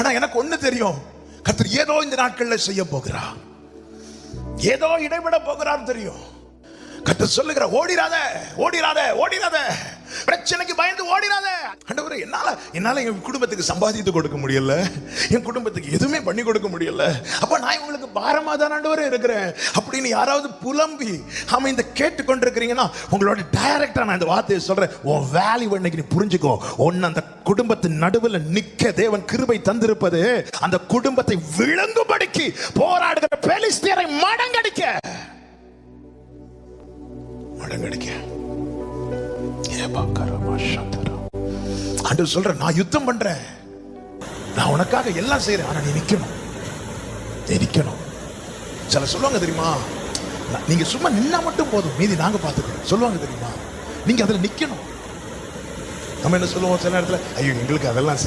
ஆனா எனக்கு ஒண்ணு தெரியும். கத்தர் ஏதோ இந்த நாட்கள்ல செய்ய போகிறா ஏதோ இடைவிட போகிறார் தெரியும். கத்தர் சொல்லுகிற ஓடிராத ஓடிராத ஓடிராத. பிரச்சனைக்கு பயந்து ஓடிராத. என்னால் என்னால் என் குடும்பத்துக்கு சம்பாதித்து கொடுக்க முடியல. என் குடும்பத்துக்கு எதுவுமே பண்ணி கொடுக்க முடியல. அப்போ நான் இவங்களுக்கு பாரமாக தான் ஆண்டவரே இருக்கிறேன். அப்படின்னு யாராவது புலம்பி ஆமா இந்த கேட்டு கொண்டிருக்கிறீங்கன்னா உங்களோட டைரக்டாக நான் இந்த வார்த்தையை சொல்கிறேன் உன் வேல்யூ இன்னைக்கு நீ புரிஞ்சுக்கோ. ஒன்று அந்த குடும்பத்தின் நடுவில் நிற்க தேவன் கிருபை தந்திருப்பது அந்த குடும்பத்தை விளங்கும்படிக்கு போராடுகிற பெலிஸ்தியரை மடங்கடிக்க. மடங்கடிக்க. ஏபாக்கரமா சந்தரா. ஆண்டவர் சொல்ற நான் யுத்தம் பண்றேன். நான் உனக்காக எல்லாம் செய்றேன் ஆனா நீ நிக்கணும். நீ நிக்கணும். சில சொல்லுவாங்க தெரியுமா நீங்க சும்மா நின்னா மட்டும் போதும் மீதி நாங்க பாத்துக்கிறோம் சொல்லுவாங்க தெரியுமா நீங்க அதுல நிக்கணும். நம்ம என்ன சொல்லுவோம் சில நேரத்துல ஐயோ எங்களுக்கு அதெல்லாம்